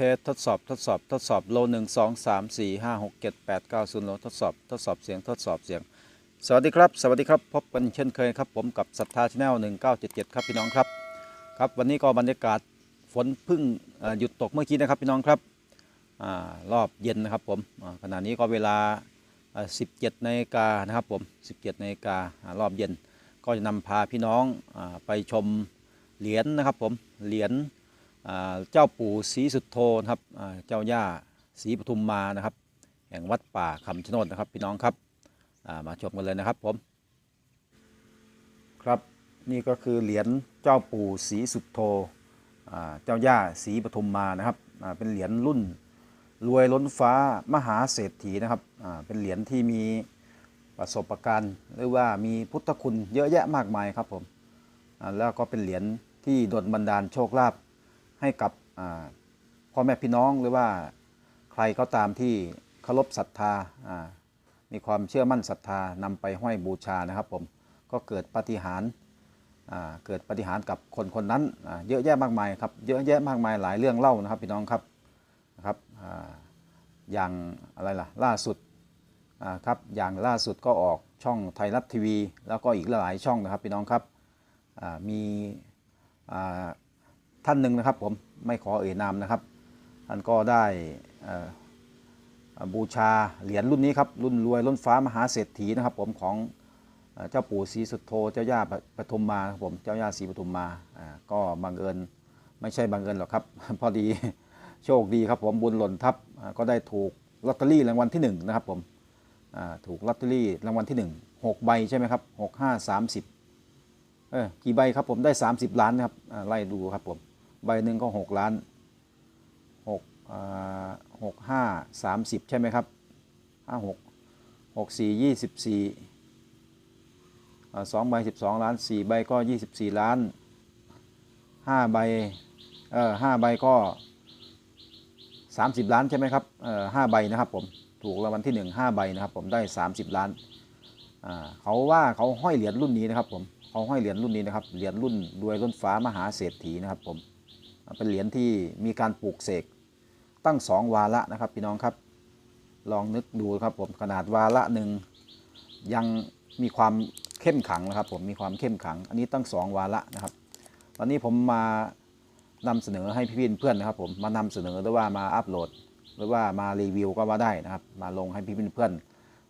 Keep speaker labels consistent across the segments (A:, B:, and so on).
A: สทดสอบทดสอบทดสอบโลหนึ่งสองสามสี่ห้าหกเจ็ดแปดเก้าศูนย์โลทดสอบทดสอบเสียงทดสอบเสียง สวัสดีครับ สวัสดีครับ พบกันเช่นเคยครับ ผมกับศรัทธาชาแนลหนึ่งเก้าเจ็ดเจ็ดครับพี่น้องครับครับวันนี้ก็บรรยากาศฝนพึ่งหยุดตกเมื่อกี้นะครับพี่น้องครับอรอบเย็นนะครับผมขณะนี้ก็เวลาสิบเจ็ดนาฬิกานะครับผมสิบเจ็ดนาฬิการอบเย็น ก็จะนำพาพี่น้องอไปชมเหรียญนะครับผมเหรียญ เจ้าปู่ศรีสุดโทนะครับเจ้าย่าศรีปทุมมานะครับ แห่งวัดป่าคำชะโนดนะครับ พี่น้องครับามาชมกันเลยนะครับผม ครับนี่ก็คือเหรียญเจ้าปู่ศรีสุดโทเจ้าย่าศรีปทุมมานะครับเป็นเหรียญรุ่นรวยล้นฟ้ามหาเศรษฐีนะครับเป็นเหรียญที่มีประสบการณ์หรือว่ามีพุทธคุณเยอะแยะมากมายครับผมแล้วก็เป็นเหรียญที่ดลบันดาลโชคลาภ ให้กับพ่อแม่พี่น้องหรือว่าใครก็ตามที่เคารพศรัทธามีความเชื่อมั่นศรัทธานำไปห้อยบูชานะครับผมก็เกิดปฏิหารเกิดปฏิหารกับคนคนนั้นเยอะแยะมากมายครับเยอะแยะมากมายหลายเรื่องเล่านะครับพี่น้องครับนะครับออย่างอะไรล่ะล่าสุดครับอย่างล่าสุดก็ออกช่องไทยรัฐทีวี แล้วก็อีกหลายช่องนะครับพี่น้องครับมีอ่า ท่านหนึ่งนะครับ ผมไม่ขอเอ่ยนามนะครับท่านก็ได้บูชาเหรียญรุ่นนี้ครับรุ่นรวยล้นฟ้ามหาเศรษฐีนะครับ ผมของเจ้าปู่ศรีสุโธเจ้าย่าปปทุมมาครับผมเจ้าย่าศรีปทุมมาก็บังเอิญไม่ใช่บังเอิญหรอกครับ พอดีโชคดีครับผมบุญหล่นทับก็ได้ถูกลอตเตอรี่รางวัลที่หนึ่งนะครับผมถูกลอตเตอรี่รางวัลที่หนึ่งหกใบใช่ไหมครับหกห้าสามสิบเออกี่ใบครับผมได้สามสิบล้านนะครับไล่ดูครับผม ใบหนึ่งก็หกล้านหกหกห้าสามสิบใช่ไหมครับห้าหกหกสี่ยี่สิบสี่สองใบสิบสองล้านสี่ใบก็ยี่สิบสี่ล้านห้าใบ เออห้าใบก็สามสิบล้านใช่ไหมครับ เออห้าใบนะครับผมถูกรางวัลที่หนึ่งห้าใบนะครับผมได้สามสิบล้านอ่าเขาว่าเขาห้อยเหรียญรุ่นนี้นะครับผมเขาห้อยเหรียญรุ่นนี้นะครับเหรียญรุ่นรวยล้นฟ้ามหาเศรษฐีนะครับผมอ่ เป็นเหรียญที่มีการปลูกเสกตั้งสองวาระนะครับพี่น้องครับ ลองนึกดูครับผมขนาดวาระหนึ่งยังมีความเข้มขังนะครับ ผมมีความเข้มขัง อันนี้ตั้งสองวาระนะครับ วันนี้ผมมานำเสนอให้พี่เพื่อนนะครับ ผมมานำเสนอหรือว่ามาอัปโหลด หรือว่ามารีวิวก็ว่าได้นะครับ มาลงให้พี่เพื่อน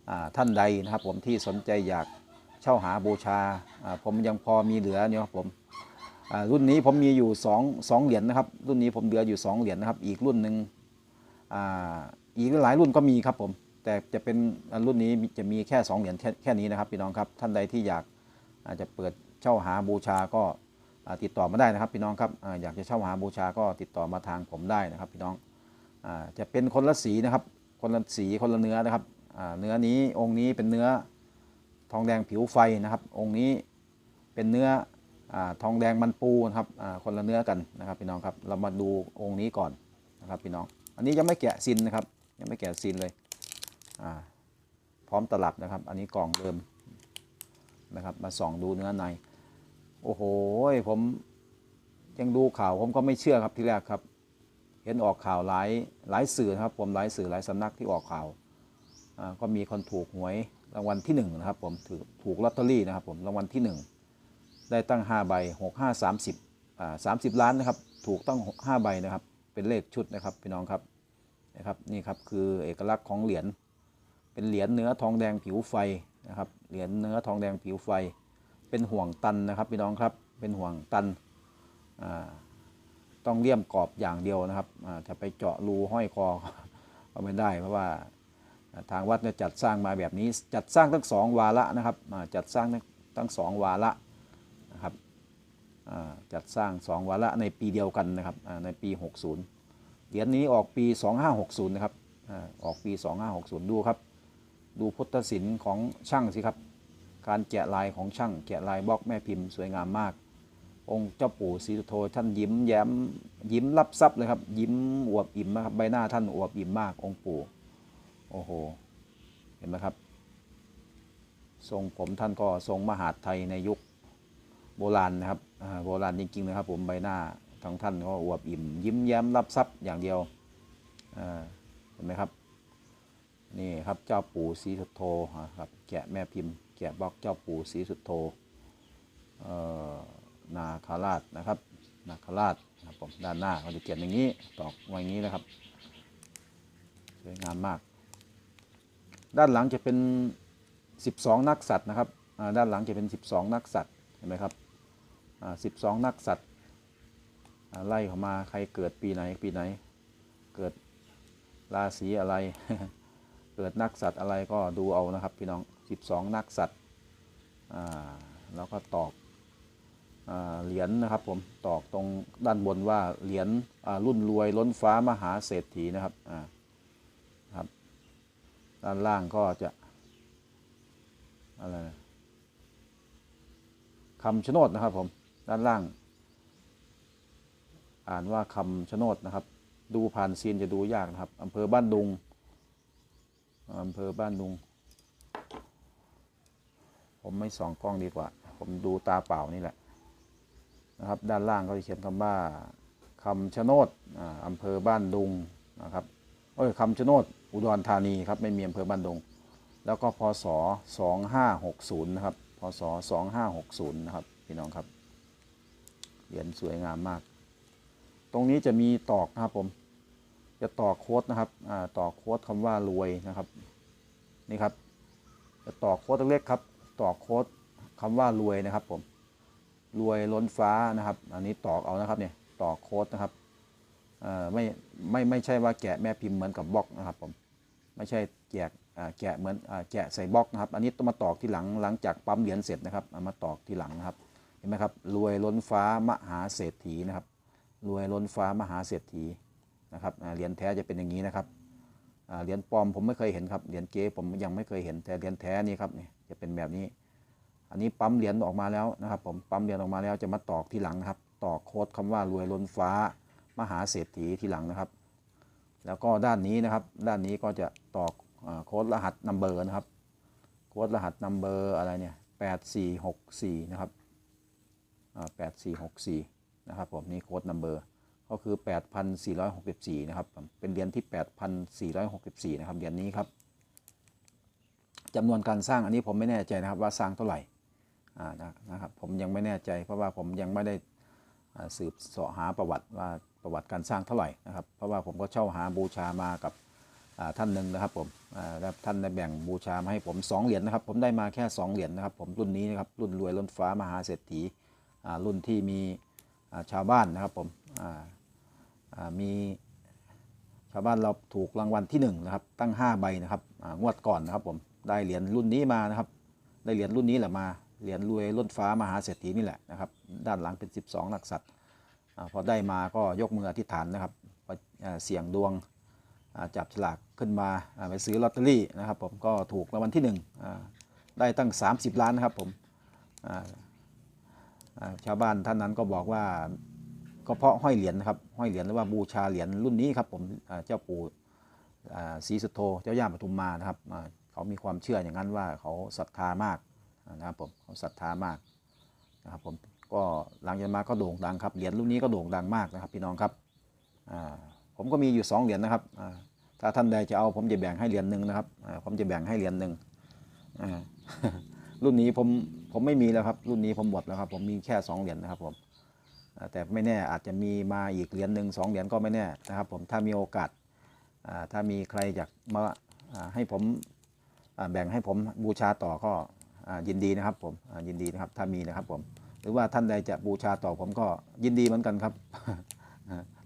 A: อท่านใดนะครับ ผมที่สนใจอยากเช่าหาบูชาผมยังพอมีเหลือเนี่ยครับผม รุ่นนี้ผมมีอยู่2งสองเหรียญนะครับ รุ่นนี้ผมเหลืออยู่ 2 เหรียญนะครับ อีกรุ่นหนึ่งออีกหลายรุ่นก็มีครับผม แต่จะเป็นรุ่นนี้จะมีแค่ 2 เหรียญแค่แค่นี้นะครับพี่น้องครับ ท่านใดที่อยากอาจจะเปิดเช่าหาบูชาก็ติดต่อมาได้นะครับพี่น้องครับออยากจะเช่าหาบูชาก็ติดต่อมาทางผมได้นะครับพี่น้องอจะเป็นคนละสีนะครับ คนละสีคนละเนื้อนะครับเนื้อนี้องค์นี้เป็นเนื้อทองแดงผิวไฟนะครับ องค์นี้เป็นเนื้อ ทองแดงมันปูนะครับคนละเนื้อกันนะครับพี่น้องครับเรามาดูองค์นี้ก่อนนะครับพี่น้อง อันนี้ยังไม่แกะซินนะครับยังไม่แกะซินเลยพร้อมตลับนะครับ อันนี้กล่องเดิมนะครับมาส่องดูเนื้อใน โอ้โหผมยังดูข่าวผมก็ไม่เชื่อครับที่แรกครับ เห็นออกข่าวหลายหลายสื่อนะครับผมหลายสื่อหลายสำนักที่ออกข่าวก็มีคนถูกหวยรางวัลที่หนึ่งนะครับผมถือถูกลอตเตอรี่นะครับผมรางวัลที่หนึ่ง ได้ตั้งห้าใบหกห้าสามสิบอ่าสามสิบล้านนะครับ ถูกตั้งห้าใบนะครับ เป็นเลขชุดนะครับพี่น้องครับนะครับนี่ครับคือเอกลักษณ์ของเหรียญเป็นเหรียญเนื้อทองแดงผิวไฟนะครับเหรียญเนื้อทองแดงผิวไฟ เป็นห่วงตันนะครับพี่น้องครับเป็นห่วงตันอ่าต้องเลี่ยมกรอบอย่างเดียวนะครับอ่าจะไปเจาะรูห้อยคอก็ไม่ได้ เพราะว่าทางวัดเนี่ยจัดสร้างมาแบบนี้จัดสร้างทั้งสองวาระนะครับจัดสร้างทั้งสองวาระ จัดสร้าง 2 วาระในปีเดียวกันนะครับในปี 60 เหรียญนี้ออกปี 2560 นะครับออกปี 2560 ดูครับ ดูพุทธศิลป์ของช่างสิครับ การแกะลายของช่างแกะลายบล็อกแม่พิมพ์สวยงามมาก องค์เจ้าปู่ศรีสุโธท่านยิ้มแย้มยิ้มรับทรัพย์เลยครับ ยิ้มอวบอิ่มนะครับใบหน้าท่านอวบอิ่มมากองค์ปู่โอ้โหเห็นไหมครับ ทรงผมท่านก็ทรงมหาดไทยในยุค โบราณนะครับโบราณจริงๆนะครับ ผมใบหน้าของท่านก็อวบอิ่ม ยิ้มแย้มรับทรัพย์อย่างเดียวเห็นไหมครับนี่ครับเจ้าปู่ศรีสุโธครับแกะแม่พิมพ์ แกะบล็อกเจ้าปู่ศรีสุโธนาคาราชนะครับนาคาราชนะครับผมด้านหน้าเขาจะเขียนอย่างนี้ตอกไว้อย่างนี้นะครับสวยงามมาก ด้านหลังจะเป็น 12 นักสัตว์นะครับด้านหลังจะเป็น 12 นักสัตว์เห็นไหมครับ อ่า12นักสัตว์ไล่เข้ามาใครเกิดปีไหนปีไหน เกิดราศีอะไร เกิดนักสัตว์อะไรก็ดูเอานะครับพี่น้อง12นักสัตว์อ่าแล้วก็ตอกอเหรียญนะครับผมตอกตรงด้านบนว่าเหรียญรุ่นรวยล้นฟ้ามหาเศรษฐีนะครับอ่าครับ ด้านล่างก็จะอะไรนะคำชะโนดนะครับผม ด้านล่าง อ่านว่าคำชะโนดนะครับ ดูผ่านซีนจะดูยากนะครับอำเภอบ้านดุงอำเภอบ้านดุง ผมไม่ส่องกล้องดีกว่า ผมดูตาเปล่านี่แหละนะครับ ด้านล่างก็จะเขียนคำว่าคำชะโนดอ่าอำเภอบ้านดุงนะครับเอ้ยคำชะโนดอุดรธานีครับไม่มีอำเภอบ้านดุง แล้วก็พศ2560นะครับพศ2560นะครับพี่น้องครับ เหรียญสวยงามมาก ตรงนี้จะมีตอกนะครับผม จะตอกโค้ดนะครับอ่าตอกโค้ดคำว่ารวยนะครับ นี่ครับ จะตอกโค้ดเล็กๆครับตอกโค้ดคำว่ารวยนะครับ ผม รวยล้นฟ้านะครับ อันนี้ตอกเอานะครับเนี่ยตอกโค้ดนะครับไม่ไม่ไม่ใช่ว่าแกะแม่พิมพ์เหมือนกับบล็อกนะครับผมไม่ใช่แกะแกะเหมือนแกะใส่บล็อกนะครับ อันนี้ต้องมาตอกที่หลังหลังจากปั๊มเหรียญเสร็จนะครับมาตอกที่หลังนะครับ เห็นไหมครับรวยล้นฟ้ามหาเศรษฐีนะครับรวยล้นฟ้ามหาเศรษฐีนะครับเหรียญแท้จะเป็นอย่างนี้นะครับเหรียญปลอมผมไม่เคยเห็นครับเหรียญเก๊ผมยังไม่เคยเห็นแต่เหรียญแท้นี่ครับนี่จะเป็นแบบนี้ อันนี้ปั๊มเหรียญออกมาแล้วนะครับ ผมปั๊มเหรียญออกมาแล้วจะมาตอกที่หลังนะครับตอกโค้ดคำว่ารวยล้นฟ้ามหาเศรษฐีที่หลังนะครับ แล้วก็ด้านนี้นะครับ ด้านนี้ก็จะตอกโค้ดรหัสนัมเบอร์นะครับโค้ดรหัสนัมเบอร์อะไรเนี่ยแปดสี่หกสี่นะครับ แปดสี่หกสี่นะครับผมนี่โค้ดนัมเบอร์ก็คือ 8,464 นะครับผมเป็นเหรียญที่ 8,464 นะครับเหรียญนี้ครับจำนวนการสร้างอันนี้ผมไม่แน่ใจนะครับว่าสร้างเท่าไหร่อ่านะครับผมยังไม่แน่ใจเพราะว่าผมยังไม่ได้สืบเสาะหาประวัติว่าประวัติการสร้างเท่าไหร่นะครับ เพราะว่าผมก็เช่าหาบูชามากับท่านหนึ่งนะครับผมแล้วท่านได้แบ่งบูชามาให้ผมสองเหรียญนะครับ ผมได้มาแค่สองเหรียญนะครับ ผมรุ่นนี้นะครับรุ่นรวยล้นฟ้ามหาเศรษฐี รุ่นที่มีชาวบ้านนะครับผมมีชาวบ้านเราถูกรางวัลที่หนึ่งนะครับตั้ง 5 ใบนะครับงวดก่อนนะครับผมได้เหรียญรุ่นนี้มานะครับ ได้เหรียญรุ่นนี้แหละมาเหรียญรวยล้นฟ้ามหาเศรษฐีนี่แหละนะครับ ด้านหลังเป็น 12หลักสัตว์พอได้มาก็ยกมืออธิษฐานนะครับเสี่ยงดวงจับฉลากขึ้นมาไปซื้อลอตเตอรี่นะครับ ผมก็ถูกรางวัลที่หนึ่งได้ตั้ง 30 ล้านนะครับผม ชาวบ้านท่านนั้นก็บอกว่าก็เพราะห้อยเหรียญนะครับห้อยเหรียญหรือว่าบูชาเหรียญรุ่นนี้ครับผมเจ้าปู่ศรีสุโธเจ้าย่าปทุมมานะครับเขามีความเชื่ออย่างนั้นว่าเขาศรัทธามากนะครับผมเขาศรัทธามากนะครับผมก็หลังจากมาก็โด่งดังครับเหรียญรุ่นนี้ก็โด่งดังมากนะครับ พี่น้องครับผมก็มีอยู่สองเหรียญนะครับถ้าท่านใดจะเอาผมจะแบ่งให้เหรียญหนึ่งนะครับผมจะแบ่งให้เหรียญหนึ่งรุ่นนี้ผม ผมไม่มีแล้วครับ รุ่นนี้ผมหมดแล้วครับ ผมมีแค่สองเหรียญนะครับผมแต่ไม่แน่อาจจะมีมาอีกเหรียญหนึ่งสองเหรียญก็ไม่แน่นะครับ ผมถ้ามีโอกาสถ้ามีใครอยากมาให้ผมแบ่งให้ผมบูชาต่อก็ยินดีนะครับผมยินดีนะครับถ้ามีนะครับผมหรือว่าท่านใดจะบูชาต่อผมก็ยินดีเหมือนกันครับ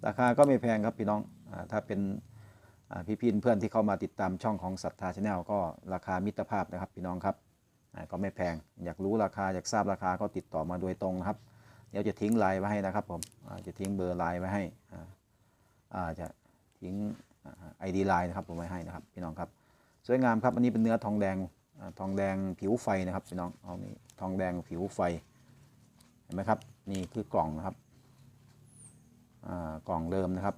A: ราคาก็ไม่แพงครับพี่น้องถ้าเป็นอ่พี่เพื่อนที่เข้ามาติดตามช่องของศรัทธาชาแนลก็ราคามิตรภาพนะครับพี่น้องครับ ก็ไม่แพง อยากรู้ราคาอยากทราบราคาก็ติดต่อมาโดยตรงนะครับ เดี๋ยวจะทิ้งไลน์ไว้ให้นะครับผมจะทิ้งเบอร์ไลน์ไว้ให้อ่าจะทิ้งไอดีไลน์นะครับผมไว้ให้นะครับพี่น้องครับ สวยงามครับอันนี้เป็นเนื้อทองแดงทองแดงผิวไฟนะครับพี่น้องเอานี่ทองแดงผิวไฟเห็นไหมครับนี่คือกล่องนะครับอ่ากล่องเดิมนะครับ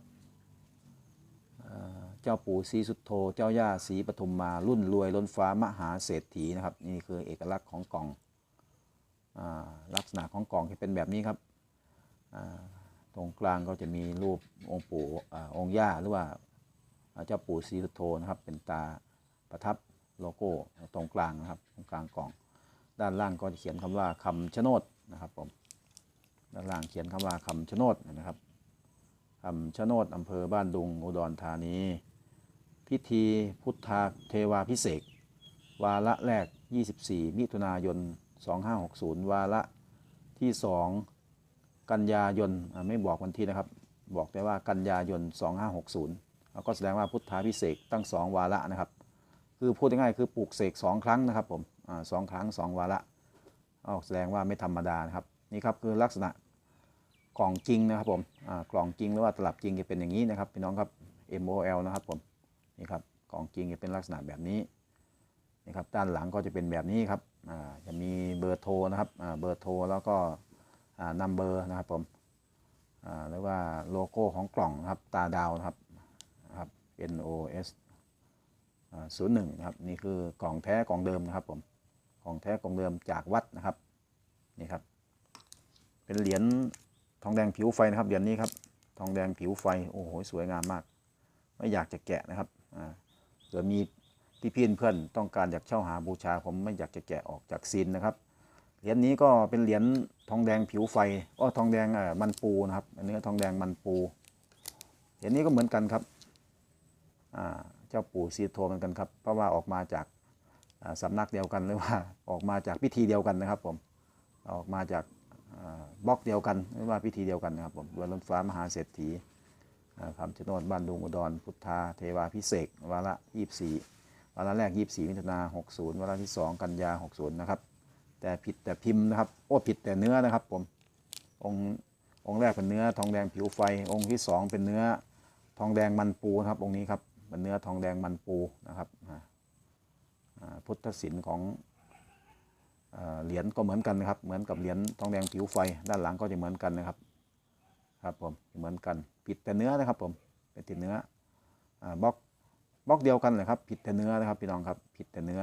A: อ่า จ้าปู่ศรีสุโธเจ้าย่าศรีปทุมมารุ่นรวยล้นฟ้ามหาเศรษฐีนะครับ นี่คือเอกลักษณ์ของกล่องอลักษณะของกล่องจะเป็นแบบนี้ครับตรงกลางก็จะมีรูปองค์ปู่อองค์ย่าหรือว่าอ่าเจ้าปู่ศรีสุโธนะครับ เป็นตาประทับโลโก้ตรงกลางนะครับตรงกลางกล่อง ด้านล่างก็จะเขียนคำว่าคำชะโนดนะครับผมด้านล่างเขียนคำว่าคำชะโนดนะครับคำชะโนดอำเภอบ้านดุงอุดรธานี พิธีพุทธาเทวาพิเศษวาระแรก 24 มิถุนายน 2560 วาระที่ 2 กันยายนไม่บอกวันที่นะครับ บอกแต่ว่ากันยายน 2560แล้วก็แสดงว่าพุทธาพิเศษตั้ง 2 วาระนะครับ คือพูดง่ายๆคือปลูกเสกสองครั้งนะครับผมอสองครั้งสองวาระเอาแสดงว่าไม่ธรรมดานะครับ นี่ครับคือลักษณะกล่องจริงนะครับผมกล่องจริงหรือว่าตลับจริงจะเป็นอย่างนี้นะครับพี่น้องครับ MOL นะครับผม นี่ครับกล่องจริงจะเป็นลักษณะแบบนี้นี่ครับด้านหลังก็จะเป็นแบบนี้ครับจะมีเบอร์โทรนะครับเบอร์โทรแล้วก็นัมเบอร์นะครับผมหรือว่าโลโก้ของกล่องนะครับตาดาวนะครับครับ NOS ศูนย์หนึ่งนะครับนี่คือกล่องแท้กล่องเดิมนะครับผมกล่องแท้กล่องเดิมจากวัดนะครับนี่ครับเป็นเหรียญทองแดงผิวไฟนะครับเหรียญนี้ครับทองแดงผิวไฟโอ้โหสวยงามมาก ไม่อยากจะแกะนะครับ อ่าเผื่อมีพี่พี่เพื่อนต้องการอยากเช่าหาบูชา ผมไม่อยากจะแกะออกจากซีนนะครับ เหรียญนี้ก็เป็นเหรียญทองแดงผิวไฟอ้อทองแดงเอ่อมันปูนะครับอันนี้ทองแดงมันปู เหรียญนี้ก็เหมือนกันครับอ่าเจ้าปู่ซีโทเหมือนกันครับ เพราะว่าออกมาจากอ่าสำนักเดียวกันหรือว่าออกมาจากพิธีเดียวกันนะครับผมออกมาจากบล็อกเดียวกันหรือว่าพิธีเดียวกันนะครับผมเรือล้นฟ้ามหาเศรษฐี อ่าคำชะโนดบ้านดุงอุดรพุทธาเทวาพิเศษวาระ 24 วาระแรก 24 มิถุนา60 วาระที่ 2 กันยา 60 นะครับ แต่ผิดแต่พิมพ์นะครับ โอ้ผิดแต่เนื้อนะครับผม องค์องค์แรกเป็นเนื้อทองแดงผิวไฟ องค์ที่สองเป็นเนื้อทองแดงมันปูนะครับ องค์นี้ครับเป็นเนื้อทองแดงมันปูนะครับพุทธศิลป์ของเหรียญก็เหมือนกันนะครับ เหมือนกับเหรียญทองแดงผิวไฟ ด้านหลังก็จะเหมือนกันนะครับ ครับผมเหมือนกันผิดแต่เนื้อนะครับผมเป็นติดเนื้ออบล็อกบล็อกเดียวกันเลยครับผิดแต่เนื้อนะครับพี่น้องครับผิดแต่เนื้อ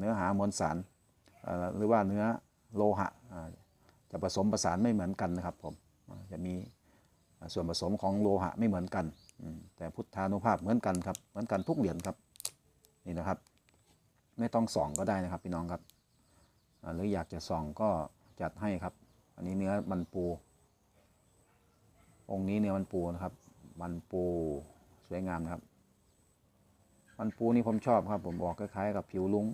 A: เนื้อหามวลสารหรือว่าเนื้อโลหะจะผสมประสานไม่เหมือนกันนะครับผมจะมีส่วนผสมของโลหะไม่เหมือนกันแต่พุทธานุภาพเหมือนกันครับเหมือนกันทุกเหรียญครับนี่นะครับ ไม่ต้องส่องก็ได้นะครับพี่น้องครับหรืออยากจะส่องก็จัดให้ครับ อันนี้เนื้อมันปู องค์นี้เนื้อมันปูนะครับ มันปูสวยงามนะครับ มันปูนี่ผมชอบครับ ผมบอกคล้ายๆกับผิวลุง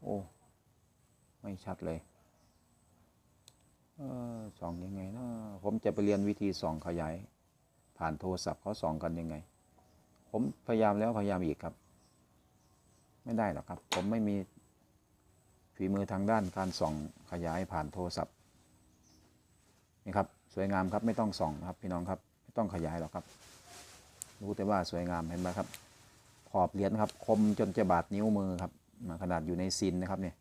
A: โอ้ไม่ชัดเลยเออส่องยังไงนะผมจะไปเรียนวิธีส่องขยาย ผ่านโทรศัพท์เขาส่องกันยังไง ผมพยายามแล้วพยายามอีกครับ ไม่ได้หรอกครับ ผมไม่มีฝีมือทางด้านการส่องขยายผ่านโทรศัพท์นี่ครับ สวยงามครับไม่ต้องส่องครับพี่น้องครับไม่ต้องขยายหรอกครับ รู้แต่ว่าสวยงามเห็นไหมครับ ขอบเหรียญครับ คมจนจะบาดนิ้วมือครับขนาดอยู่ในซินนะครับเนี่ย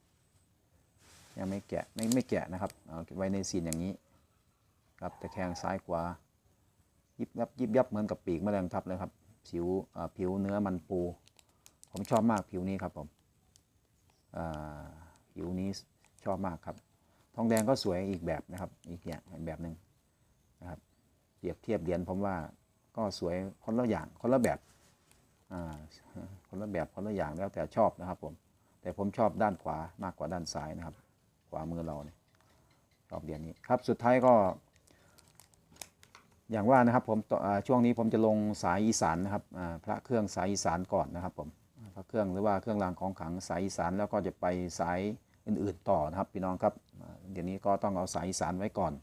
A: ยังไม่แกะไม่ไม่แกะนะครับเอาไว้ในซีนอย่างนี้ครับแต่แข้งซ้ายขวายิบยับยิบยับเหมือนกับปีกแมลงทับเลยครับผิวผิวเนื้อมันปู ผมชอบมากผิวนี้ครับผมผิวนี้ชอบมากครับ ทองแดงก็สวยอีกแบบนะครับอีกอย่างอีกแบบหนึ่ง นะครับเปรียบเทียบเหรียญผมว่าก็สวยคนละอย่างคนละแบบคนละแบบคนละอย่างแล้วแต่ชอบนะครับผมแต่ผมชอบด้านขวามากกว่าด้านซ้ายนะครับ ขวามือเราเนี่ยชอบเหรียญนี้ครับสุดท้ายก็ อย่างว่านะครับผมช่วงนี้ผมจะลงสายอีสานนะครับพระเครื่องสายอีสานก่อนนะครับผมพระเครื่องหรือว่าเครื่องรางของขลังสายอีสานแล้วก็จะไปสายอื่นๆต่อนะครับพี่น้องครับเดี๋ยวนี้ก็ต้องเอาสายอีสานไว้ก่อน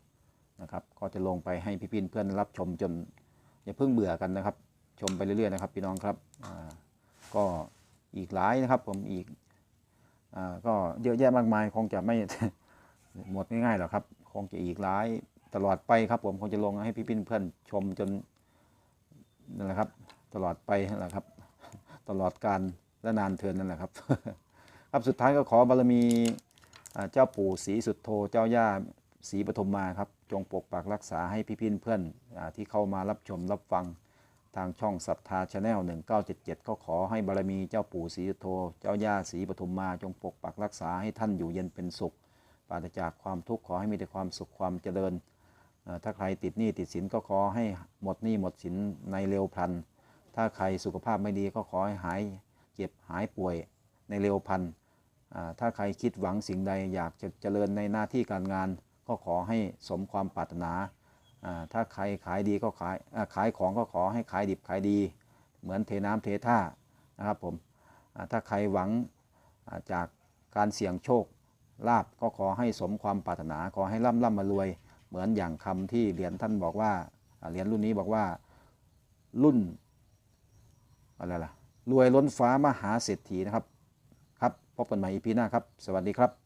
A: นะครับ ก็จะลงไปให้พี่พินเพื่อนรับชมจนอย่าเพิ่งเบื่อกันนะครับ ชมไปเรื่อยๆนะครับพี่น้องครับก็อีกหลายนะครับ ผมอีกอก็เยอะแยะมากมายคงจะไม่หมดง่ายๆหรอกครับ คงจะอีกหลายตลอดไปครับผมคงจะลงให้พี่ๆเพื่อนชมจนนั่นแหละครับ ตลอดไปนั่นแหละครับ ตลอดการและนานเทินนั่นแหละครับ ครับสุดท้ายก็ขอบารมีเจ้าปู่ศรีสุดโธเจ้าย่าศรีปฐมมาครับ จงปกปักรักษาให้พี่ๆเพื่อนอที่เข้ามารับชมรับฟังทางช่องศรัทธาชาแนล1977 ก็ขอให้บารมีเจ้าปู่ศรีโธเจ้าย่าศรีปฐุมมาจงปกปักรักษาให้ท่านอยู่เย็นเป็นสุขปราศจากความทุกข์ขอให้มีแต่ความสุขความเจริญ ถ้าใครติดหนี้ติดสินก็ขอให้หมดหนี้หมดสินในเร็วพลัน ถ้าใครสุขภาพไม่ดีก็ขอให้หายเจ็บหายป่วยในเร็วพัน ถ้าใครคิดหวังสิ่งใดอยากจะเจริญในหน้าที่การงาน ก็ขอให้สมความปรารถนา ถ้าใครขายดีก็ขายขายของก็ขอให้ขายดิบขายดี เหมือนเทน้ำเทท่านะครับผม ถ้าใครหวังจากการเสี่ยงโชคลาบก็ขอให้สมความปรารถนา ขอให้ร่ำร่ำมารวย เหมือนอย่างคำที่เหรียญท่านบอกว่าเหรียญรุ่นนี้บอกว่ารุ่นอะไรล่ะรวยล้นฟ้ามหาเศรษฐีนะครับ ครับพบกันใหม่อีพีหน้าครับ สวัสดีครับ